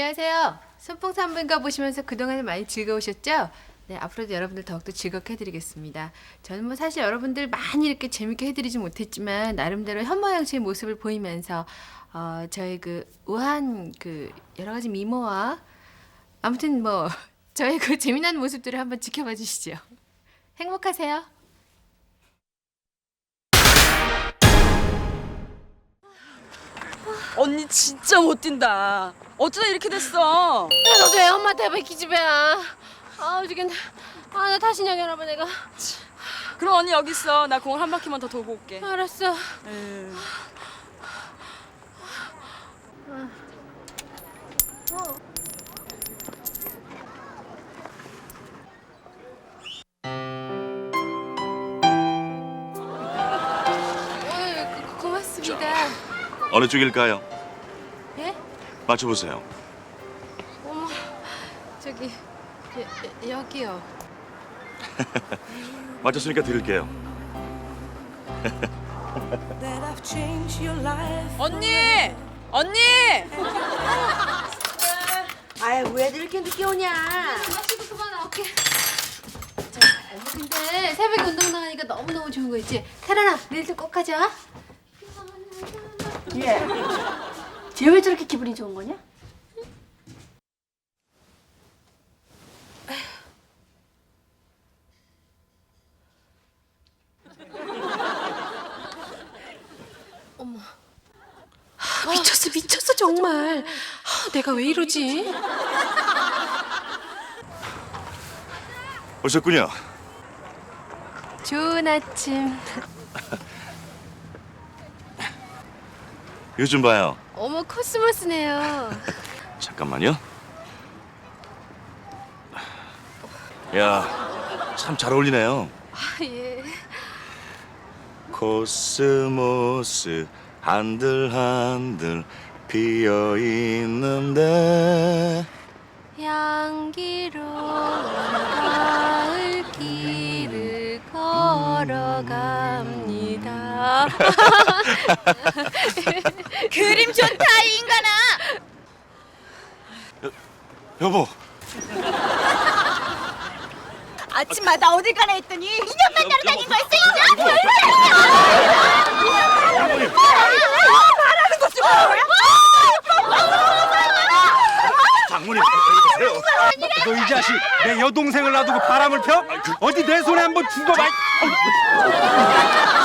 안녕하세요. 산부인과 보시면서 그동안 많이 즐거우셨죠? 네, 앞으로도 여러분들 더욱더 즐겁게 해드리겠습니다. 저는 뭐 사실 여러분들 많이 이렇게 재밌게 해드리지 못했지만 나름대로 현모양처의 모습을 보이면서 어, 저희 그 우한 그 여러 가지 미모와 아무튼 뭐 저의 그 재미난 모습들을 한번 지켜봐 주시죠. 행복하세요. 언니 진짜 못 뛴다. 어쩌다 이렇게 됐어? 야, 너도 애 엄마한테 왜 기집애야? 아, 죽겠네. 아, 나 다시 여기 알아봐 내가. 그럼 언니 여기 있어. 나 공을 한 바퀴만 더 돌고 올게. 알았어. 에휴. 어, 고- 고맙습니다. 어느 쪽일까요? 예? 맞춰보세요. 어머, 저기 여, 여, 여기요. 맞췄으니까 드릴게요. 언니! 언니! 아유 왜 이렇게 늦게 오냐? 마시고 그만 나올게. 자, 뭐 근데 새벽에 운동 나가니까 너무 너무 좋은 거 있지. 태란아, 내일도 꼭 가자. 예. 쟤 왜 저렇게 기분이 좋은 거냐? 아, 미쳤어, 미쳤어 정말. 아, 내가 왜 이러지? 오셨군요. 좋은 아침. 요즘 봐요. 어머 코스모스네요. 잠깐만요. 야, 참 잘 어울리네요. 아, 예. 코스모스 한들 한들 피어 있는데 향기로운 걸어갑니다. 그림 좋다, 이 인간아! 여보, 아침마다 어딜 가나 했더니 인형 만나러 다닌 거였어, 어머님, 장모님, 여보세요. 너이 자식 내 여동생을 놔두고 바람을 펴? 어디 내 손에 한번 죽어봐 やった!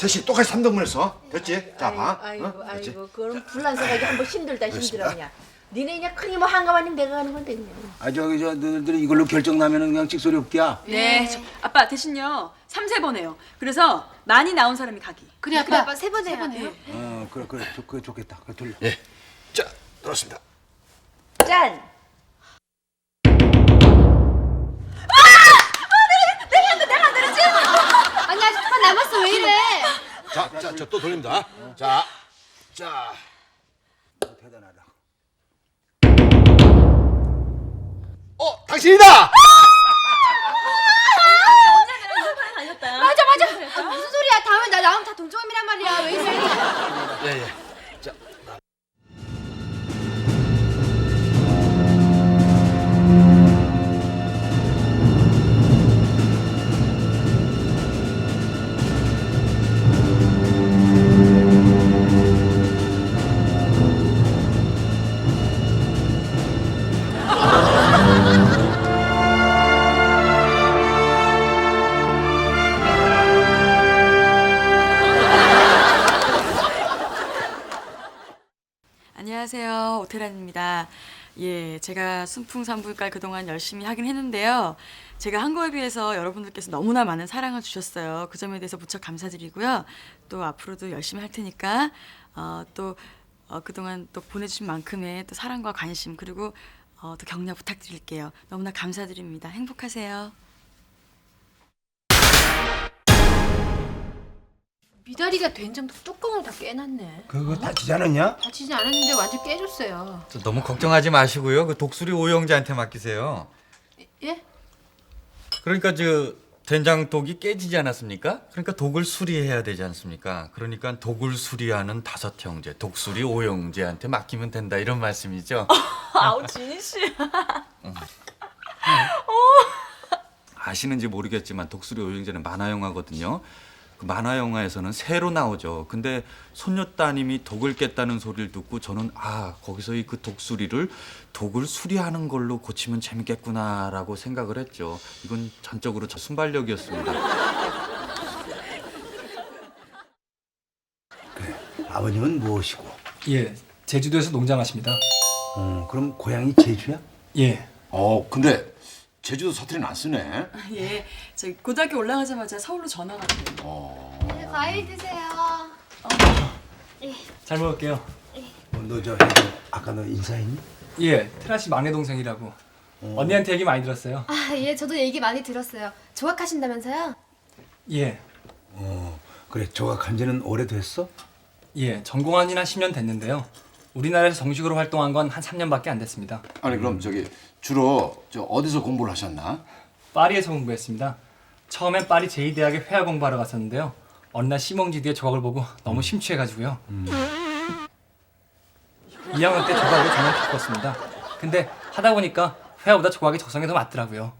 셋이 똑같이 3등분 했어. 됐지? 자, 봐. 아이고 어? 됐지? 아이고 그럼 불란서가지고 한번 힘들다 힘들어 그냥. 니네 그냥 크니 뭐 한가 마님 내가 가는 건데 그냥. 아 저기 저 너희들이 이걸로 결정 나면은 그냥 찍소리 없기야 네, 저, 아빠 대신요 3, 세번 해요. 그래서 많이 나온 사람이 가기. 그래 아빠 아빠 세번 해야 돼요. 어 그래 그래 좋, 그래 좋겠다 그래 돌려 예. 자, 들었습니다. 짠. 어, 당 예, 제가 순풍산부인과를 그동안 열심히 하긴 했는데요. 제가 한 거에 비해서 여러분들께서 너무나 많은 사랑을 주셨어요. 그 점에 대해서 무척 감사드리고요. 또 앞으로도 열심히 할 테니까 어, 또 어, 그동안 또 보내주신 만큼의 또 사랑과 관심 그리고 어, 또 격려 부탁드릴게요. 너무나 감사드립니다. 행복하세요. 미다리가 된장도 뚜껑을 다 깨놨네. 그거 다치지 않았냐? 다치지 않았는데 완전 깨졌어요. 저 너무 걱정하지 마시고요. 그 독수리 오영재한테 맡기세요. 예? 그러니까 저 된장 독이 깨지지 않았습니까? 그러니까 독을 수리해야 되지 않습니까? 그러니까 독을 수리하는 다섯 형제, 독수리 오영재한테 맡기면 된다 이런 말씀이죠. 아우 진희 씨. 아시는지 모르겠지만 독수리 오영재는 만화 영화거든요. 그 만화 영화에서는 새로 나오죠. 근데 손녀 따님이 독을 깼다는 소리를 듣고 저는 아 거기서 이 그 독수리를 독을 수리하는 걸로 고치면 재밌겠구나라고 생각을 했죠. 이건 전적으로 저 순발력이었습니다. 아버님은 무엇이고? 예, 제주도에서 농장하십니다. 어, 그럼 고향이 제주야? 예. 어 근데 제주도 사투리는 안 쓰네. 예, 저 고등학교 올라가자마자 서울로 전화 왔어요. 과일 드세요. 잘 먹을게요. 어, 너저 아까 너 인사했니? 예, 테라 씨 막내 동생이라고. 언니한테 얘기 많이 들었어요. 아, 예, 저도 얘기 많이 들었어요. 조각하신다면서요? 예, 어 그래 조각한 지는 오래됐어? 예, 전공한 지는 한 10년 됐는데요. 우리나라에서 정식으로 활동한 건 한 3년밖에 안 됐습니다. 아니 그럼 저기 주로 저 어디서 공부를 하셨나? 파리에서 공부했습니다. 처음엔 파리 제2대학에 회화 공부하러 갔었는데요. 어느 날 시몽지디의 조각을 보고 너무 심취해가지고요. 2학년 때 조각으로 전형 바꿨습니다. 근데 하다 보니까 회화보다 조각이 적성에 더 맞더라고요.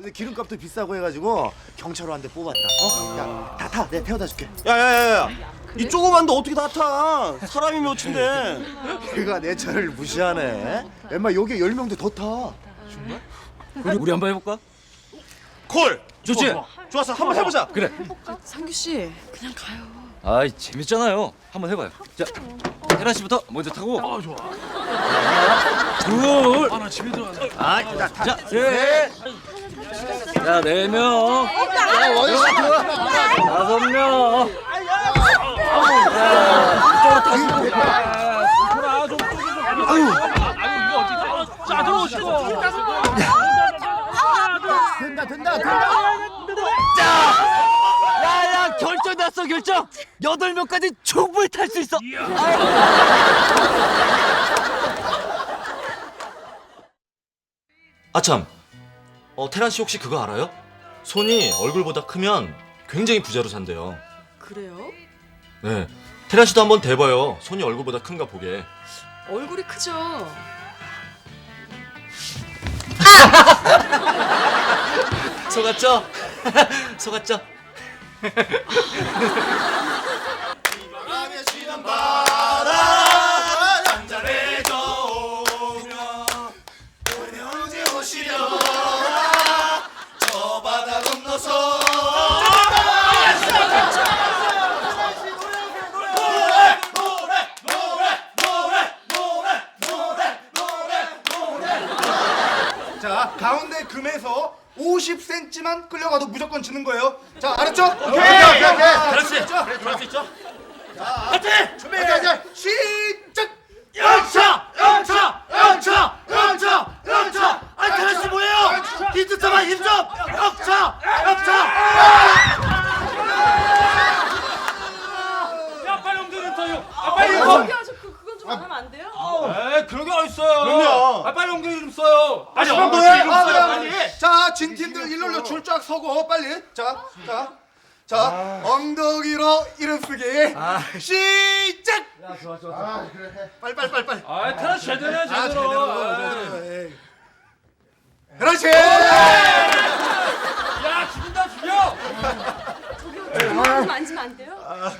근데 기름값도 비싸고 해가지고 경차로 한 대 뽑았다. 어? 야, 다 타. 내가 태워다 줄게. 야야야야 이 조그만 데 어떻게 다 타? 사람이 몇인데? 걔가 내 차를 무시하네. 엠마 여기 열 명도 더 타. 우리, 우리 한번 해볼까? 콜! 좋지? 좋았어 한번 해보자 그래 상규 씨, 그냥 가요. 아이 재밌잖아요 한번 해봐요 자 혜란 씨부터 먼저 타고 아 좋아 둘 아나 집에 들어가 아, 자, 자, 셋 자, 네 명. 야, 원수 다섯 명. 자, 이쪽으로 다시. 돌아, 좀, 좀, 좀. 아유. 아유, 이거 어떻게. 자, 들어오시고. 된다, 된다, 된다. 야야 결정 났어 결정 여덟 명까지 충분히 탈 수 있어 아참, 어 테란 씨 혹시 그거 알아요? 손이 얼굴보다 크면 굉장히 부자로 산대요. 그래요? 네, 테란 씨도 한번 대봐요. 손이 얼굴보다 큰가 보게. 얼굴이 크죠. 속았죠? 속았죠? 자, 가운데 금에서 50cm만 끌려가도 무조건 지는 거예요. 자, 알았죠? 오케이, 오케이, 오케이. 씨, 알았죠? 그래, 그럴 수 있죠? 파이팅! 준비! 자, 자, 시작! 영차! 영차! 영차! 영차! 영차! 아, 테란 씨 뭐예요? 힌트 잡아, 힘 좀! 영차! 영차! 야 빨리 옮겨좀 써요. 아 빨리 저기요, 저 그, 그건 좀 안 하면 안 돼요? 에 그런 게 어딨어요? 그럼요. 아 빨리 옮겨 좀 써요. 다시 아, 한번 아, 해. 진 팀들 일렬로 줄 쫙 서고 빨리. 자, 자, 자, 엉덩이로 이름 쓰기. 시작. 야, 좋아, 좋아, 좋아. 아, 그래. 빨리, 빨리, 빨리, 빨리. 아 테라 제대로 해 아, 제대로. 제대로. 에이. 그렇지. 야 죽인다 죽여. 저기요, 만지면 안 돼요?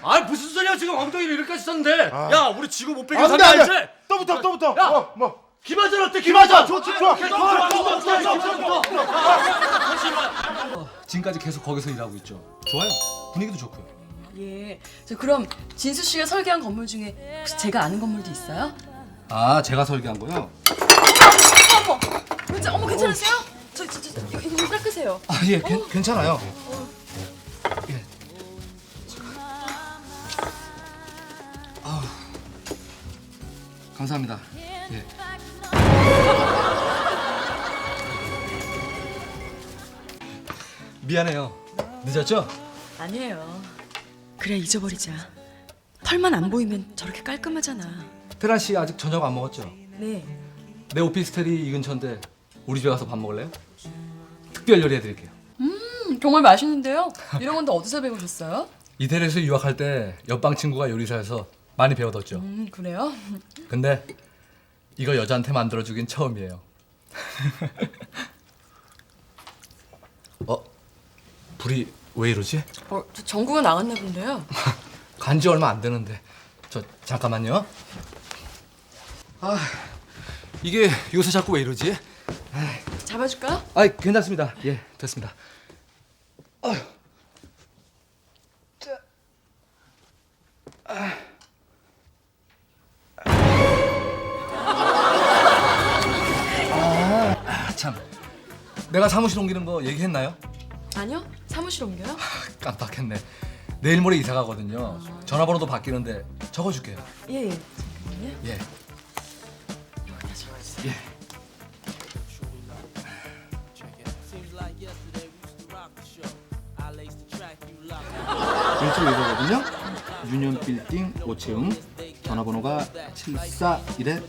아 무슨 소리야 지금 엉덩이를 이렇게까지 썼는데. 야 우리 지구 못 빼기 안 돼, 산다 안 알지? 돼. 또부터, 또부터. 야. 어, 뭐. 김하전 어때? 김하전. 좋아, 좋아. 좋아, 좋아, 좋아, 좋아, 좋아. 어, 지금까지 계속 거기서 일하고 있죠. 좋아요. 분위기도 좋고요. 예. 저 그럼 진수 씨가 설계한 건물 중에 혹시 제가 아는 건물도 있어요? 아 제가 설계한 거요? 어머, 어머, 괜찮, 어머 괜찮으세요? 저, 저, 저, 이거, 이거 닦으세요. 아 예, 괜- 괜찮아요. 어. 예. 아우, 감사합니다. 예. 미안해요. 늦었죠? 아니에요. 그래 잊어버리자. 털만 안 보이면 저렇게 깔끔하잖아. 테란 씨 아직 저녁 안 먹었죠? 네. 내 오피스텔이 이 근처인데 우리 집에 가서 밥 먹을래요? 특별 요리 해 드릴게요. 음 정말 맛있는데요. 이런 건 다 어디서 배우셨어요? 이태리에서 유학할 때 옆방 친구가 요리사여서 많이 배워뒀죠. 음 그래요? 근데 이거 여자한테 만들어 주긴 처음이에요. 어? 불이 왜 이러지? 어, 저 전구가 나갔나 본데요. 간지 얼마 안 되는데. 저 잠깐만요. 아 이게 요새 자꾸 왜 이러지? 잡아줄까요? 아 괜찮습니다. 예 됐습니다. 아, 아, 참. 내가 사무실 옮기는 거 얘기했나요? 아니요. 사무실 옮겨요? 깜빡했네. 내일 모레 이사 가거든요. 전화번호도 바뀌는데 적어줄게요. 예. 예. 잠깐만요. 예. 여기다 적어주세요. 예. 일찍 이거거든요. 유니온 빌딩 5층 전화번호가 741에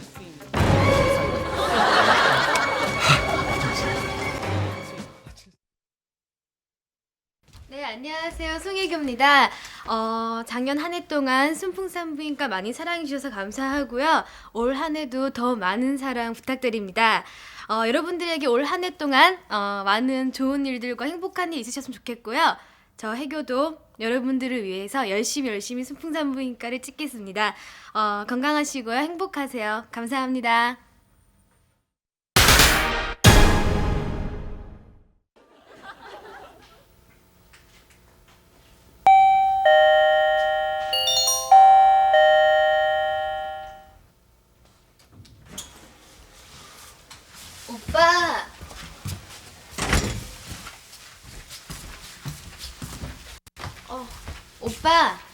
네, 안녕하세요. 송혜교입니다. 어, 작년 한 해 동안 순풍산부인과 많이 사랑해주셔서 감사하고요. 올 한 해도 더 많은 사랑 부탁드립니다. 어, 여러분들에게 올 한 해 동안 어, 많은 좋은 일들과 행복한 일 있으셨으면 좋겠고요. 저 해교도 여러분들을 위해서 열심히 열심히 순풍산부인과를 찍겠습니다. 어, 건강하시고요. 행복하세요. 감사합니다. 오빠! 어, 오빠!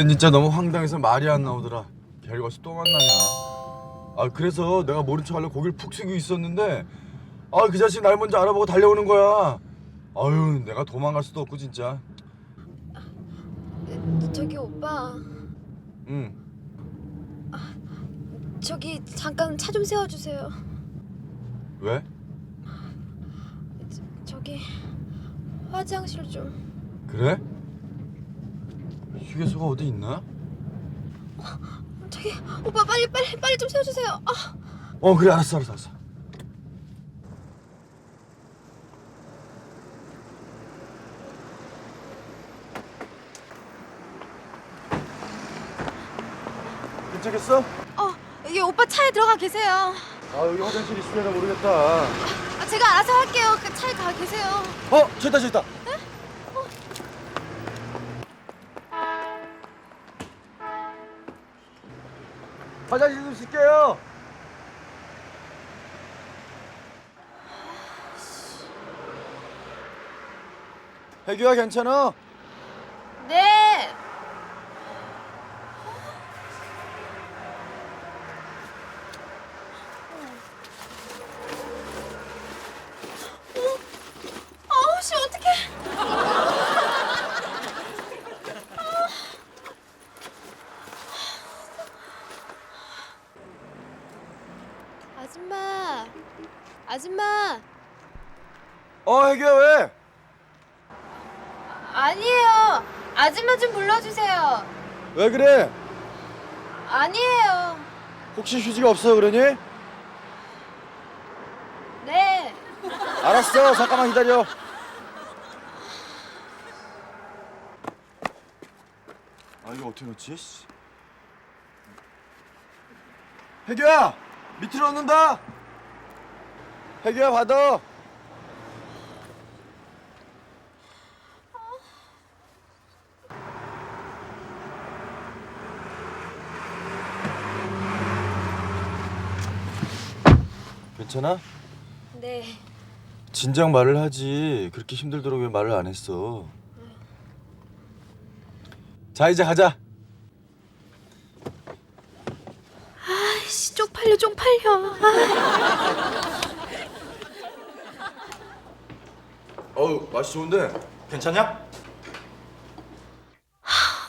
그땐 진짜 너무 황당해서 말이 안 나오더라. 결과서 또 만나냐? 아 그래서 내가 모른 척하려 고개를 푹 숙이고 있었는데 아 그 자식 날 먼저 알아보고 달려오는 거야. 아유 내가 도망갈 수도 없고 진짜. 저기 오빠, 응. 저기 잠깐 차 좀 세워주세요. 왜? 저기 화장실 좀. 그래? 휴게소가 어디 있나? 저기 오빠 빨리 빨리 빨리 좀 세워주세요. 아. 어 그래 알았어 알았어 알았어. 괜찮겠어? 어, 여기 오빠 차에 들어가 계세요. 아 여기 화장실 있으려나 모르겠다. 아, 제가 알아서 할게요. 그 차에 가 계세요. 어 저기 있다 저기 있다. 화장실 좀 쓸게요. 해규야 괜찮아? 네. 아우 씨 어떡해. 아줌마. 아줌마. 어 해규야 왜? 아니에요. 아줌마 좀 불러주세요. 왜 그래? 아니에요. 혹시 휴지가 없어 그러니? 네. 알았어 잠깐만 기다려 아 이거 어떻게 넣지? 씨. 혜규야 밑으로 넣는다. 혜규야 받아. 괜찮아? 네. 진작 말을 하지. 그렇게 힘들도록 왜 말을 안 했어? 자 이제 가자 아이씨 쪽팔려 아. 어우 맛이 좋은데 괜찮냐?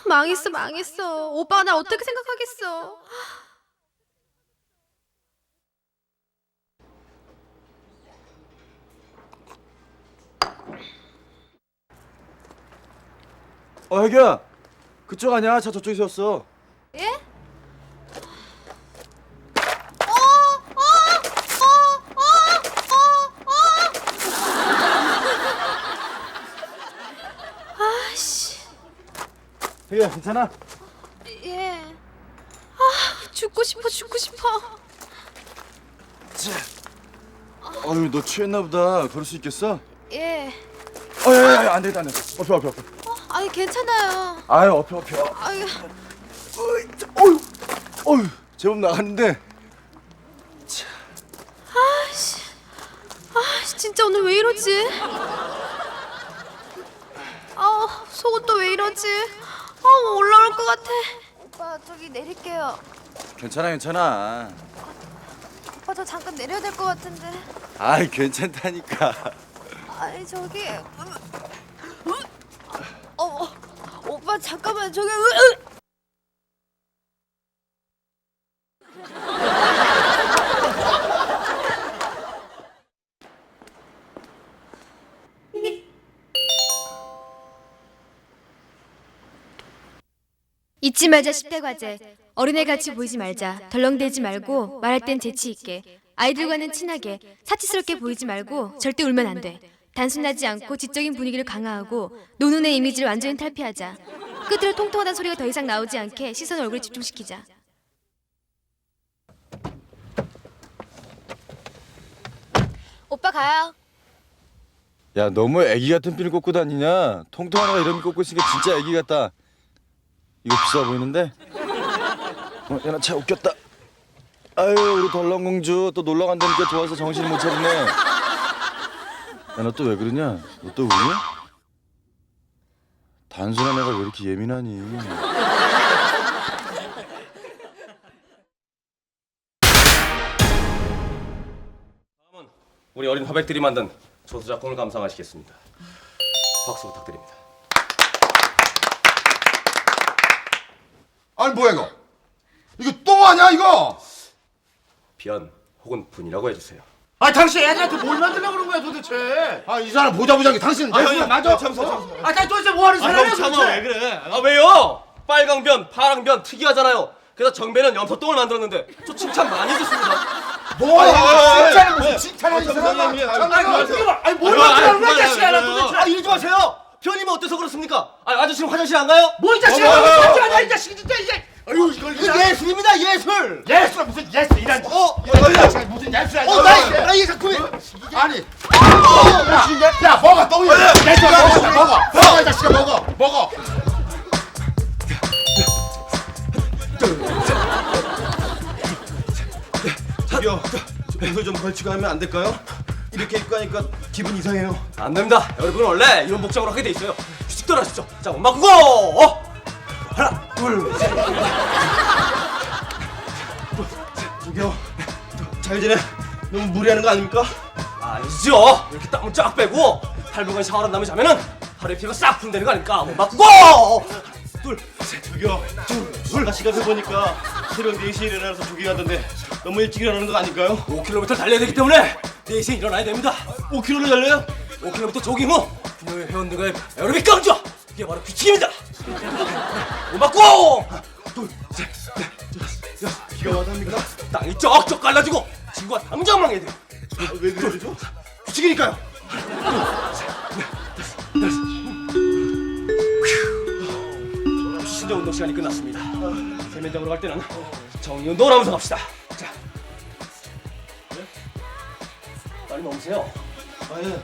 망했어 망했어. 오빠 나 어떻게 생각하겠어. 어 혜규야 그쪽 아니야 차 저쪽에 세웠어 예? 어, 어, 어, 어, 어. 아씨, 혜규야 괜찮아? 예. 아, 죽고 싶어, 죽고 싶어. 어휴 너 취했나 보다 걸을 수 있겠어? 예. 어야야야 안 되겠다 안 되겠다 업혀 업혀 업혀 아니 괜찮아요. 아유 업혀 업혀 아유, 어휴 어휴 제법 나갔는데 아씨, 아씨 진짜 오늘 왜 이러지? 아, 속은 또왜 이러지? 아, 올라올 것 같아. 오빠 저기 내릴게요. 괜찮아 괜찮아 오빠 저 잠깐 내려야 될 것 같은데. 아이 괜찮다니까 아니 저기. 어, 어, 오빠 잠깐만 저기. 으, 으. 잊지 말자 10대 과제. 어린애 같이 보이지 말자. 덜렁대지 말고 말할 땐 재치 있게. 아이들과는 친하게. 사치스럽게 보이지 말고 절대 울면 안 돼. 단순하지 않고 지적인 분위기를 강화하고 노는 애 이미지를 완전히 탈피하자. 끝으로 통통하다는 소리가 더 이상 나오지 않게 시선을 얼굴에 집중시키자. 오빠 가요. 야 너무 애기 같은 핀을 꽂고 다니냐 통통한 애가 이런 핀 꽂고 있으니까 진짜 애기 같다 이거 비싸 보이는데? 어, 야나 차 웃겼다 아유 우리 덜렁공주 또 놀러 간다니까 좋아서 정신 못 차리네 야너 또 왜 그러냐? 너 또 우니? 단순한 애가 왜 이렇게 예민하니 우리 어린 화백들이 만든 조수 작품을 감상하시겠습니다. 박수 부탁드립니다. 아니 뭐야 이거? 이거 똥 아니야 이거? 변 혹은 분이라고 해주세요. 아 당신 애들한테 뭘 만들려고 그런 거야 도대체? 아 이 사람 보자 보자기 당신은 아, 형, 맞아? 참으세요, 어? 참으세요. 아 도대체 뭐 하는 사람이야 도대체? 그래? 아 왜요? 빨강 변, 파랑 변 특이하잖아요. 그래서 정배는 염소똥을 만들었는데 저 칭찬 많이 듣습니다. 뭐야 칭찬을 네. 무슨 칭찬이야 이 사람아 아니, 장난이야 아니, 아니 뭘 아니, 만들어 아니, 왜 자식이야 아니, 나 아니, 도대체 아 이러지 마세요. 변이면 어때서 그렇습니까? 아 아저씨는 화장실 안 가요? 뭐 이 자식아 어, 어, 어, 무슨 어. 아니야 이 자식이 진짜 이제 아유 이걸 이거 예술입니다 예술. 예술 무슨 예술 이란 어, 야, 무슨 예술이야 어, 나, 나 이게 작품이. 아니 야, 야 먹어 똥이야 예술 먹어 먹어 먹어 이 자식아 먹어 먹어 저기요 옷을 좀 걸치고 하면 안 될까요? 이렇게 입고 하니까 기분 이상해요 안 됩니다. 여러분 원래 이런 복장으로 하게 돼 있어요. 휴식 떠나시죠. 자, 엄마 그거. 어? 하나, 둘, 셋. 저기요 잘 지내 너무 무리하는 거 아닙니까? 아니죠. 이렇게 땀을 쫙 빼고 8분간 샤워한 다음에 자면은 하루의 피가 싹 푼다는 거 아닙니까? 엄마 그거. 둘, 셋. 저기요 둘 같이 가서 보니까 새벽 4시에 일어나서 조깅하던데 너무 일찍 일어나는 거 아닐까요? 5km 달려야 되기 때문에 4시에 일어나야 됩니다. 5km를 달려요? 5km 조깅 후 분명히 회원들과의 에어로빅 강좌. 이게 바로 규칙입니다. 오 맞고 비가 와닿으니까 땅이 쩍쩍 갈라지고 지구가 당장 망해야 돼왜 그러죠? 규칙이니까요 신정 운동 시간이 끝났습니다. 세면장으로 갈 때는 정의 운동을 하면서 갑시다. 자. 네? 빨리 넘으세요. 아예.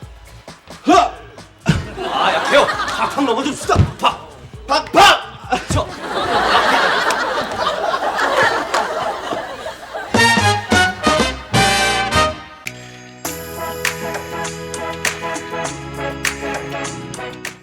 아 약해요. 팍팍 넘어줍시다. 팍 팍 팍! 저